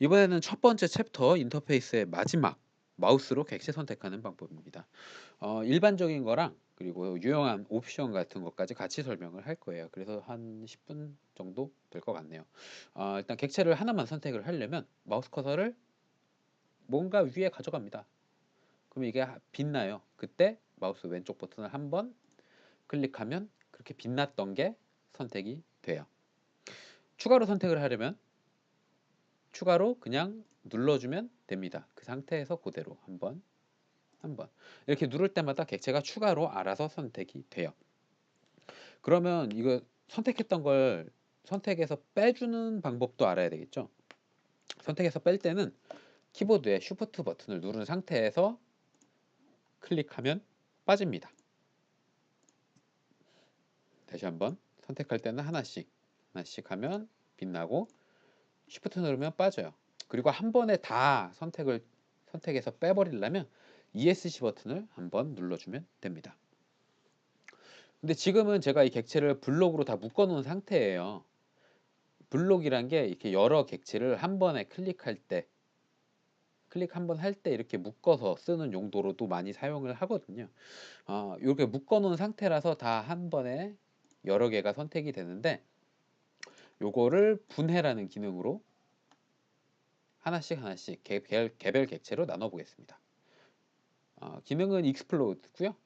이번에는 첫 번째 챕터 인터페이스의 마지막 마우스로 객체 선택하는 방법입니다. 어, 일반적인 거랑 그리고 유용한 옵션 같은 것까지 같이 설명을 할 거예요. 그래서 한 10분 정도 될 것 같네요. 어, 일단 객체를 하나만 선택을 하려면 마우스 커서를 뭔가 위에 가져갑니다. 그럼 이게 빛나요. 그때 마우스 왼쪽 버튼을 한 번 클릭하면 그렇게 빛났던 게 선택이 돼요. 추가로 선택을 하려면 추가로 그냥 눌러주면 됩니다. 그 상태에서 그대로 한번 한번 이렇게 누를 때마다 객체가 추가로 알아서 선택이 돼요. 그러면 이거 선택했던 걸 선택해서 빼주는 방법도 알아야 되겠죠. 선택해서 뺄 때는 키보드에 쉬프트 버튼을 누른 상태에서 클릭하면 빠집니다. 다시 한번 선택할 때는 하나씩 하나씩 하면 빛나고 쉬프트 누르면 빠져요. 그리고 한 번에 다 선택을 선택해서 빼버리려면 ESC 버튼을 한 번 눌러주면 됩니다. 근데 지금은 제가 이 객체를 블록으로 다 묶어 놓은 상태예요. 블록이란 게 이렇게 여러 객체를 한 번에 클릭할 때 클릭 한 번 할 때 이렇게 묶어서 쓰는 용도로도 많이 사용을 하거든요. 어, 이렇게 묶어 놓은 상태라서 다 한 번에 여러 개가 선택이 되는데 요거를 분해라는 기능으로 하나씩 하나씩 개별, 개별 객체로 나눠 보겠습니다. 어, 기능은 explod고요.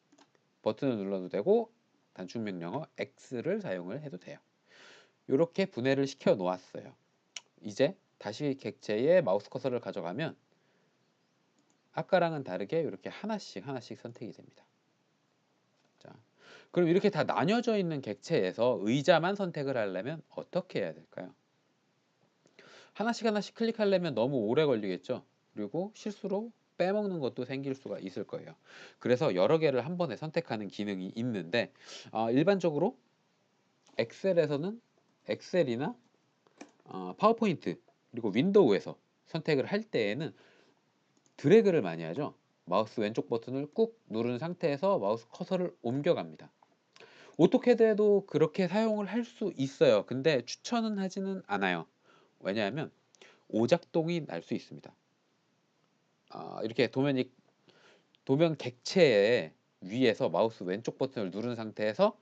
버튼을 눌러도 되고 단축 명령어 X를 사용을 해도 돼요. 이렇게 분해를 시켜 놓았어요. 이제 다시 객체에 마우스 커서를 가져가면 아까랑은 다르게 이렇게 하나씩 하나씩 선택이 됩니다. 자, 그럼 이렇게 다 나뉘어져 있는 객체에서 의자만 선택을 하려면 어떻게 해야 될까요? 하나씩 하나씩 클릭하려면 너무 오래 걸리겠죠. 그리고 실수로 빼먹는 것도 생길 수가 있을 거예요. 그래서 여러 개를 한 번에 선택하는 기능이 있는데 어, 일반적으로 엑셀에서는 엑셀이나 어, 파워포인트 그리고 윈도우에서 선택을 할 때에는 드래그를 많이 하죠. 마우스 왼쪽 버튼을 꾹 누른 상태에서 마우스 커서를 옮겨갑니다. 오토캐드에도 그렇게 사용을 할 수 있어요. 근데 추천은 하지는 않아요. 왜냐하면 오작동이 날 수 있습니다. 아, 이렇게 도면이 도면 객체의 위에서 마우스 왼쪽 버튼을 누른 상태에서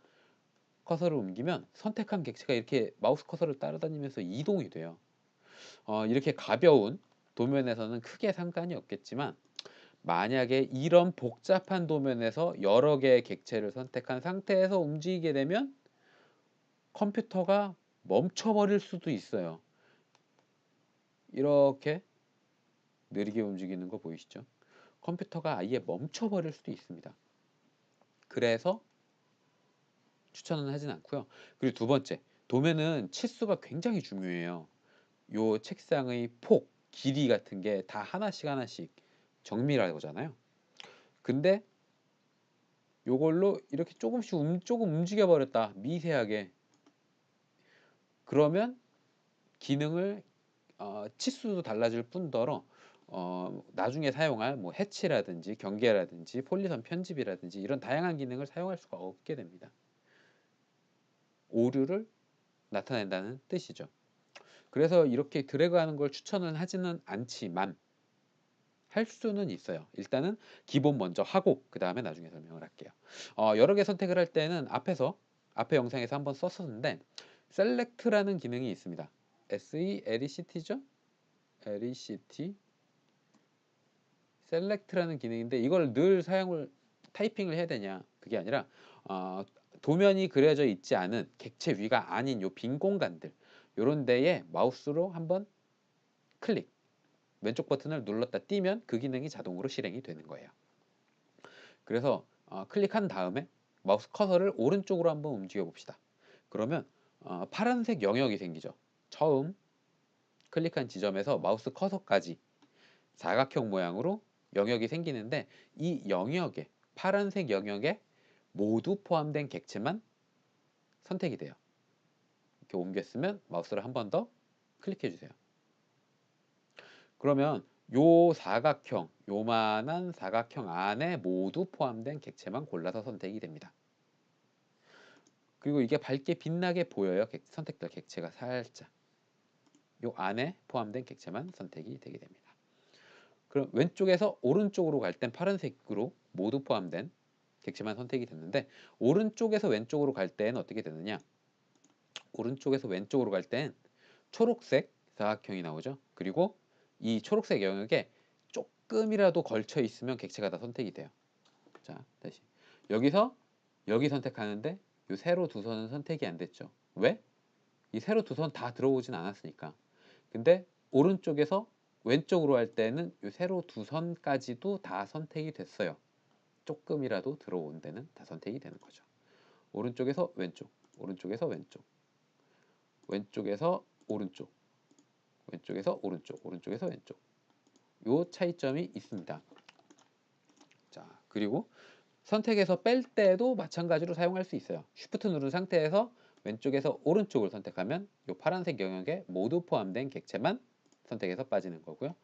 커서를 옮기면 선택한 객체가 이렇게 마우스 커서를 따라다니면서 이동이 돼요. 어, 이렇게 가벼운 도면에서는 크게 상관이 없겠지만 만약에 이런 복잡한 도면에서 여러 개의 객체를 선택한 상태에서 움직이게 되면 컴퓨터가 멈춰버릴 수도 있어요. 이렇게 느리게 움직이는 거 보이시죠? 컴퓨터가 아예 멈춰버릴 수도 있습니다. 그래서 추천은 하진 않고요. 그리고 두 번째, 도면은 치수가 굉장히 중요해요. 요 책상의 폭, 길이 같은 게 다 하나씩 하나씩 정밀하잖아요. 근데 요걸로 이렇게 조금씩 움, 조금 움직여 버렸다. 미세하게. 그러면 기능을 어, 치수도 달라질 뿐더러 어, 나중에 사용할 뭐 해치라든지 경계라든지 폴리선 편집이라든지 이런 다양한 기능을 사용할 수가 없게 됩니다. 오류를 나타낸다는 뜻이죠. 그래서 이렇게 드래그하는 걸 추천은 하지는 않지만 할 수는 있어요. 일단은 기본 먼저 하고 그 다음에 나중에 설명을 할게요. 어, 여러 개 선택을 할 때는 앞에서 앞에 영상에서 한번 썼었는데 셀렉트라는 기능이 있습니다. S-E-L-E-C-T죠? L-E-C-T 셀렉트라는 기능인데 이걸 늘 사용을 타이핑을 해야 되냐 그게 아니라 어, 도면이 그려져 있지 않은 객체 위가 아닌 요 빈 공간들 요런 데에 마우스로 한번 클릭 왼쪽 버튼을 눌렀다 띄면 그 기능이 자동으로 실행이 되는 거예요 그래서 어, 클릭한 다음에 마우스 커서를 오른쪽으로 한번 움직여 봅시다 그러면 어, 파란색 영역이 생기죠 처음 클릭한 지점에서 마우스 커서까지 사각형 모양으로 영역이 생기는데 이 영역에 파란색 영역에 모두 포함된 객체만 선택이 돼요. 이렇게 옮겼으면 마우스를 한 번 더 클릭해 주세요. 그러면 요 사각형, 요만한 사각형 안에 모두 포함된 객체만 골라서 선택이 됩니다. 그리고 이게 밝게 빛나게 보여요. 선택될 객체가 살짝. 요 안에 포함된 객체만 선택이 되게 됩니다. 그럼 왼쪽에서 오른쪽으로 갈 땐 파란색으로 모두 포함된 객체만 선택이 됐는데 오른쪽에서 왼쪽으로 갈 때는 어떻게 되느냐? 오른쪽에서 왼쪽으로 갈 땐 초록색 사각형이 나오죠. 그리고 이 초록색 영역에 조금이라도 걸쳐 있으면 객체가 다 선택이 돼요. 자, 다시 여기서 여기 선택하는데 이 세로 두 선은 선택이 안 됐죠. 왜? 이 세로 두 선 다 들어오진 않았으니까. 근데 오른쪽에서 왼쪽으로 할 때는 이 세로 두 선까지도 다 선택이 됐어요. 조금이라도 들어온 데는 다 선택이 되는 거죠. 오른쪽에서 왼쪽, 오른쪽에서 왼쪽, 왼쪽에서 오른쪽, 왼쪽에서 오른쪽, 오른쪽에서 왼쪽. 요 차이점이 있습니다. 자, 그리고 선택해서 뺄 때도 마찬가지로 사용할 수 있어요. 쉬프트 누른 상태에서 왼쪽에서 오른쪽을 선택하면 이 파란색 영역에 모두 포함된 객체만 선택해서 빠지는 거고요.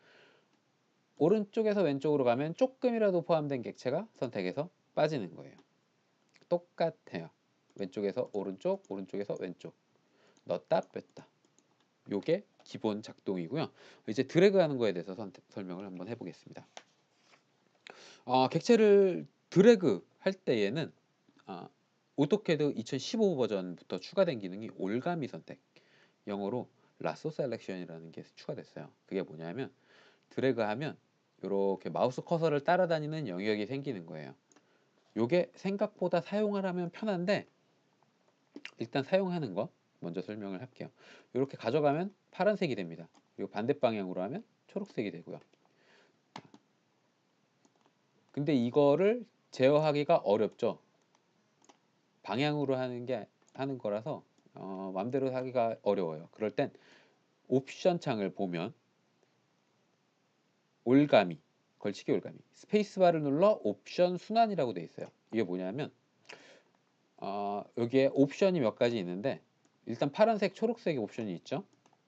오른쪽에서 왼쪽으로 가면 조금이라도 포함된 객체가 선택해서 빠지는 거예요. 똑같아요. 왼쪽에서 오른쪽, 오른쪽에서 왼쪽. 넣었다 뺐다. 요게 기본 작동이고요. 이제 드래그 하는 거에 대해서 선택, 설명을 한번 해보겠습니다. 어, 객체를 드래그 할 때에는 어, 오토캐드 2015 버전부터 추가된 기능이 올가미 선택 영어로 라소 셀렉션이라는 게 추가됐어요. 그게 뭐냐면 드래그하면 이렇게 마우스 커서를 따라다니는 영역이 생기는 거예요. 요게 생각보다 사용을 하면 편한데 일단 사용하는 거 먼저 설명을 할게요. 이렇게 가져가면 파란색이 됩니다. 그리고 반대 방향으로 하면 초록색이 되고요. 근데 이거를 제어하기가 어렵죠. 방향으로 하는 게 하는 거라서 어, 마음대로 하기가 어려워요. 그럴 땐 옵션 창을 보면 올가미, 걸치기 올가미, 스페이스바를 눌러 옵션 순환이라고 되어 있어요. 이게 뭐냐면 어, 여기에 옵션이 몇 가지 있는데 일단 파란색, 초록색의 옵션이 있죠.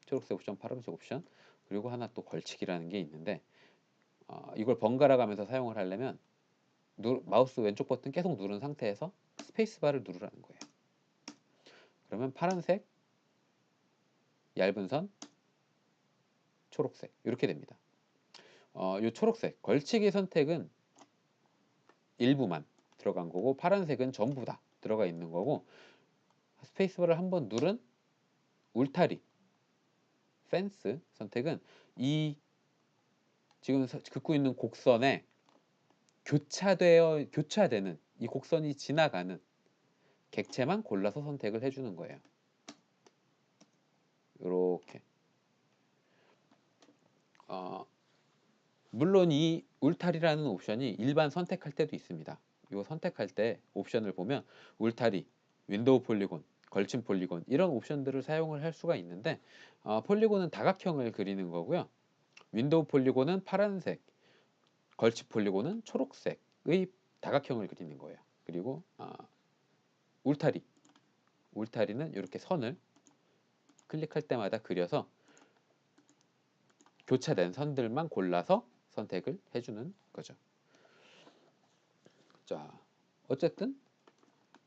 초록색 옵션, 파란색 옵션 그리고 하나 또 걸치기라는 게 있는데 어, 이걸 번갈아 가면서 사용을 하려면 누, 마우스 왼쪽 버튼 계속 누른 상태에서 스페이스바를 누르라는 거예요. 그러면 파란색, 얇은 선, 초록색 이렇게 됩니다. 어, 이 초록색 걸치기 선택은 일부만 들어간 거고 파란색은 전부 다 들어가 있는 거고 스페이스바를 한번 누른 울타리 펜스 선택은 이 지금 긋고 있는 곡선에 교차되어 교차되는 이 곡선이 지나가는 객체만 골라서 선택을 해주는 거예요. 이렇게 어, 물론 이 울타리라는 옵션이 일반 선택할 때도 있습니다. 이거 선택할 때 옵션을 보면 울타리, 윈도우 폴리곤, 걸친 폴리곤 이런 옵션들을 사용을 할 수가 있는데 어, 폴리곤은 다각형을 그리는 거고요. 윈도우 폴리곤은 파란색, 걸치 폴리곤은 초록색의 다각형을 그리는 거예요. 그리고 어, 울타리, 울타리는 이렇게 선을 클릭할 때마다 그려서 교차된 선들만 골라서 선택을 해주는 거죠. 자, 어쨌든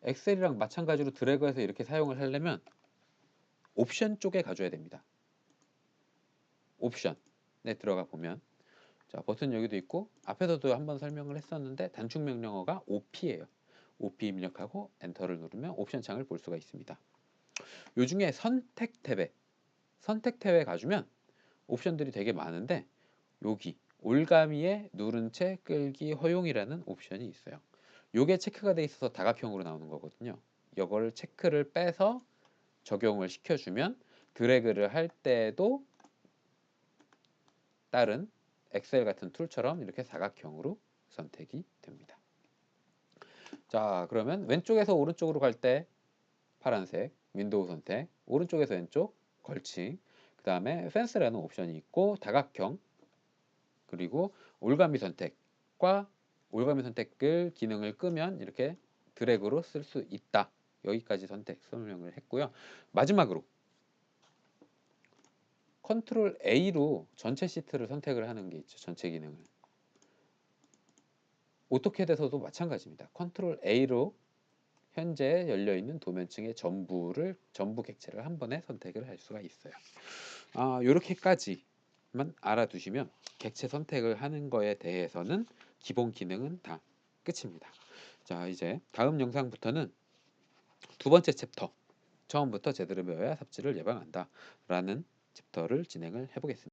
엑셀이랑 마찬가지로 드래그해서 이렇게 사용을 하려면 옵션 쪽에 가줘야 됩니다. 옵션에 들어가 보면 자 버튼 여기도 있고 앞에서도 한번 설명을 했었는데 단축 명령어가 OP예요. OP 입력하고 엔터를 누르면 옵션 창을 볼 수가 있습니다. 요 중에 선택 탭에 선택 탭에 가주면 옵션들이 되게 많은데 여기 올가미에 누른 채 끌기 허용이라는 옵션이 있어요. 요게 체크가 돼 있어서 다각형으로 나오는 거거든요. 이걸 체크를 빼서 적용을 시켜주면 드래그를 할 때도 다른 엑셀 같은 툴처럼 이렇게 사각형으로 선택이 됩니다. 자 그러면 왼쪽에서 오른쪽으로 갈 때 파란색 윈도우 선택 오른쪽에서 왼쪽 걸칭 그 다음에 펜스라는 옵션이 있고 다각형 그리고 올가미 선택과 올가미 선택을 기능을 끄면 이렇게 드래그로 쓸 수 있다 여기까지 선택 설명을 했고요 마지막으로 컨트롤 A로 전체 시트를 선택을 하는 게 있죠 전체 기능을 오토캐드에서도 마찬가지입니다. 컨트롤 A로 현재 열려 있는 도면층의 전부를 전부 객체를 한 번에 선택을 할 수가 있어요. 아 요렇게까지만 알아두시면 객체 선택을 하는 거에 대해서는 기본 기능은 다 끝입니다. 자 이제 다음 영상부터는 두 번째 챕터 처음부터 제대로 배워야 삽질을 예방한다 라는 챕터를 진행을 해보겠습니다.